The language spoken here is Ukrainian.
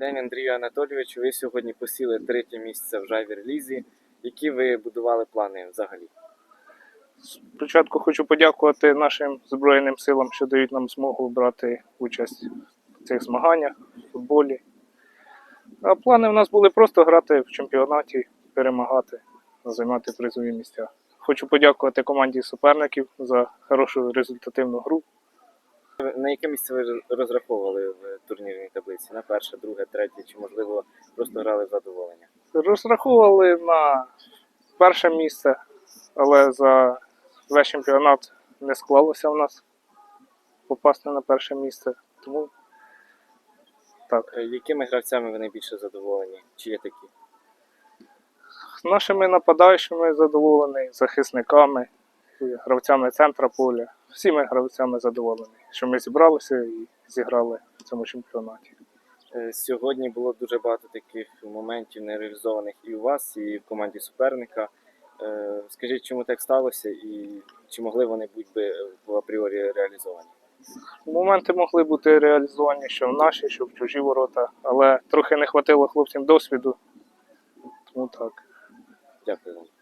день, Андрію Анатолійовичу. Ви сьогодні посіли третє місце в Жайвер Лізі. Які ви будували плани взагалі? Спочатку хочу подякувати нашим Збройним силам, що дають нам змогу брати участь в цих змаганнях в футболі. А плани в нас були просто грати в чемпіонаті, перемагати, займати призові місця. Хочу подякувати команді суперників за хорошу результативну гру. На яке місце ви розраховували в турнірній таблиці? На перше, друге, третє, чи можливо просто грали в задоволення? Розраховували на перше місце, але за весь чемпіонат не склалося в нас попасти на перше місце. Тому так. Е, Якими гравцями ви найбільше задоволені? Чи є такі? Нашими нападаючими задоволені, захисниками, гравцями центра поля. Всіми гравцями задоволені, що ми зібралися і зіграли в цьому чемпіонаті. Е, Сьогодні було дуже багато таких моментів нереалізованих і у вас, і в команді суперника. Е, Скажіть, чому так сталося і чи могли вони бути би е, в апріорі реалізовані? Моменти могли бути реалізовані що в наші, що в чужі ворота, але трохи не хватило хлопцям досвіду. Тому так. Дякую вам.